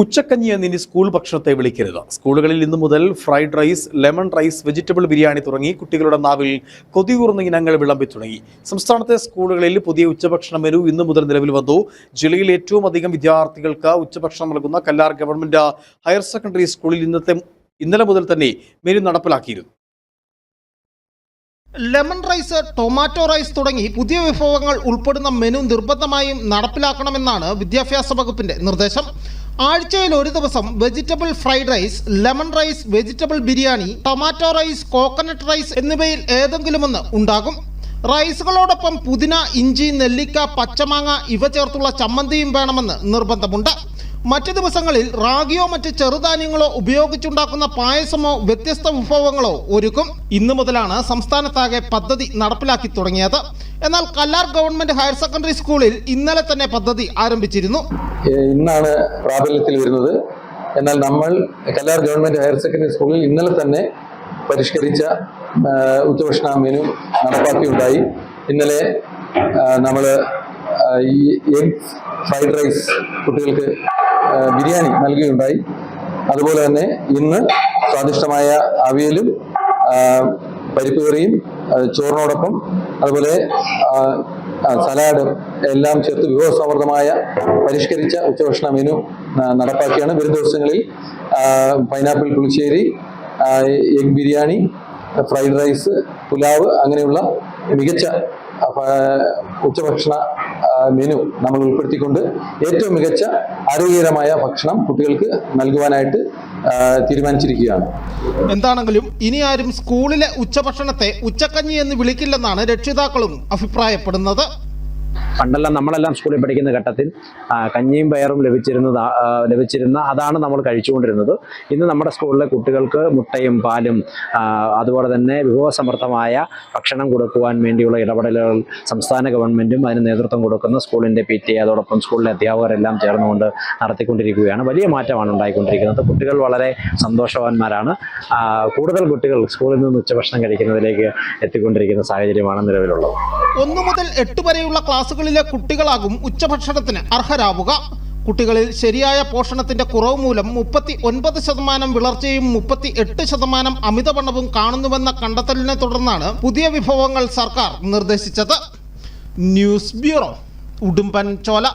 ഉച്ചക്കഞ്ഞി എന്നിനി school ഭക്ഷണത്തെ വിളിക്കരുത്. സ്കൂളുകളിൽ ഇന്നു മുതൽ fried rice lemon rice vegetable biryani തുടങ്ങി കുട്ടികളുടെ നാവിൽ കൊതികൂർന്ന ഇനങ്ങൾ വിളമ്പി തുടങ്ങി. സംസ്ഥാനത്തെ സ്കൂളുകളിൽ പുതിയ ഉച്ചഭക്ഷണ മെനു ഇന്നു മുതൽ നിലവിൽ വന്നു. ജില്ലയിൽ ഏറ്റവും അധികം വിദ്യാർത്ഥികൾക്ക് ഉച്ചഭക്ഷണം നൽകുന്ന കല്ലാർ ഗവൺമെന്റ് ഹയർ സെക്കൻഡറി സ്കൂളിൽ ഇന്നത്തെ ഇന്നലെ മുതൽ തന്നെ മെനു നടപ്പിലാക്കിയിരുന്നു. ലെമൺ റൈസ് ടൊമാറ്റോ റൈസ് തുടങ്ങി പുതിയ വിഭവങ്ങൾ ഉൾപ്പെടുന്ന മെനു നിർബന്ധമായും നടപ്പിലാക്കണമെന്നാണ് വിദ്യാഭ്യാസ വകുപ്പിന്റെ നിർദ്ദേശം. ആഴ്ചയിൽ ഒരു ദിവസം vegetable fried rice lemon rice vegetable biryani tomato rice coconut rice എന്നിവയിൽ ഏതെങ്കിലും ഒന്ന് ഉണ്ടാകും. റൈസുകളോടൊപ്പം പുതിന ഇഞ്ചി നെല്ലിക്ക പച്ചമാങ്ങ ഇവ ചേർത്തുള്ള ചമ്മന്തിയും വേണമെന്ന് നിർബന്ധമുണ്ട്. മറ്റു ദിവസങ്ങളിൽ റാഗിയോ മറ്റ് ചെറുധാന്യങ്ങളോ ഉപയോഗിച്ചുണ്ടാക്കുന്ന പായസമോ വ്യത്യസ്ത വിഭവങ്ങളോ ഒരുക്കും. ഇന്നു മുതലാണ് സംസ്ഥാനത്താകെ പദ്ധതി നടപ്പിലാക്കി തുടങ്ങിയത്. എന്നാൽ കല്ലാർ ഗവൺമെന്റ് ഹയർ സെക്കൻഡറി സ്കൂളിൽ ഇന്നലെ തന്നെ പദ്ധതി ആരംഭിച്ചിരുന്നു. ഇന്നാണ് പ്രാബല്യത്തിൽ വരുന്നത്. എന്നാൽ നമ്മൾ കല്ലാർ ഗവൺമെന്റ് ഹയർ സെക്കൻഡറി സ്കൂളിൽ ഇന്നലെ തന്നെ പരിഷ്കരിച്ച ഉച്ചഭക്ഷണ മെനു നടപ്പാക്കിയുണ്ടായി. ഇന്നലെ നമ്മൾ ഈ എഗ് ഫ്രൈഡ് റൈസ് കുട്ടികൾക്ക് ബിരിയാണി നൽകുകയുണ്ടായി അതുപോലെ തന്നെ ഇന്ന് സ്വാദിഷ്ടമായ അവിയലും പരിപ്പ് കറിയും ചോറിനോടൊപ്പം അതുപോലെ സലാഡും എല്ലാം ചേർത്ത് വിഭവസമൃദ്ധമായ പരിഷ്കരിച്ച ഉച്ചഭക്ഷണ മെനു നടപ്പാക്കിയാണ്. വരും ദിവസങ്ങളിൽ പൈനാപ്പിൾ പുളിശ്ശേരി egg biryani fried rice pulao അങ്ങനെയുള്ള മികച്ച ഉച്ചഭക്ഷണ മെനു നമ്മൾ ഉൾപ്പെടുത്തിക്കൊണ്ട് ഏറ്റവും മികച്ച ആരോഗ്യകരമായ ഭക്ഷണം കുട്ടികൾക്ക് നൽകുവാനായിട്ട് തീരുമാനിച്ചിരിക്കുകയാണ്. എന്താണെങ്കിലും ഇനി ആരും സ്കൂളിലെ ഉച്ചഭക്ഷണത്തെ ഉച്ചക്കഞ്ഞി എന്ന് വിളിക്കില്ലെന്നാണ് രക്ഷിതാക്കളും അഭിപ്രായപ്പെടുന്നത്. പണ്ടെല്ലാം നമ്മളെല്ലാം സ്കൂളിൽ പഠിക്കുന്ന ഘട്ടത്തിൽ കഞ്ഞിയും പയറും ലഭിച്ചിരുന്നത് ലഭിച്ചിരുന്ന അതാണ് നമ്മൾ കഴിച്ചുകൊണ്ടിരുന്നത്. ഇന്ന് നമ്മുടെ സ്കൂളിലെ കുട്ടികൾക്ക് മുട്ടയും പാലും അതുപോലെ തന്നെ വിഭവസമൃദ്ധമായ ഭക്ഷണം കൊടുക്കുവാൻ വേണ്ടിയുള്ള ഇടപെടലുകൾ സംസ്ഥാന ഗവൺമെന്റും അതിന് നേതൃത്വം കൊടുക്കുന്ന സ്കൂളിന്റെ പി ടി അതോടൊപ്പം സ്കൂളിലെ അധ്യാപകരെല്ലാം ചേർന്നുകൊണ്ട് നടത്തിക്കൊണ്ടിരിക്കുകയാണ്. വലിയ മാറ്റമാണ് ഉണ്ടായിക്കൊണ്ടിരിക്കുന്നത്. കുട്ടികൾ വളരെ സന്തോഷവാന്മാരാണ്. കൂടുതൽ കുട്ടികൾ സ്കൂളിൽ നിന്ന് ഉച്ചഭക്ഷണം കഴിക്കുന്നതിലേക്ക് എത്തിക്കൊണ്ടിരിക്കുന്ന സാഹചര്യമാണ് നിലവിലുള്ളത്. ഒന്നു മുതൽ എട്ട് വരെയുള്ള ക്ലാസ്സുകളിലെ കുട്ടികളാകും ഉച്ചഭക്ഷണത്തിന് അർഹരാവുക. കുട്ടികളിൽ ശരിയായ പോഷണത്തിന്റെ കുറവ് മൂലം മുപ്പത്തി ഒൻപത് ശതമാനം വിളർച്ചയും മുപ്പത്തി എട്ട് ശതമാനം അമിതവണ്ണവും കാണുന്നുവെന്ന കണ്ടെത്തലിനെ തുടർന്നാണ് പുതിയ വിഭവങ്ങൾ സർക്കാർ നിർദ്ദേശിച്ചത്. ന്യൂസ് ബ്യൂറോ ഉടുമ്പൻ ചോല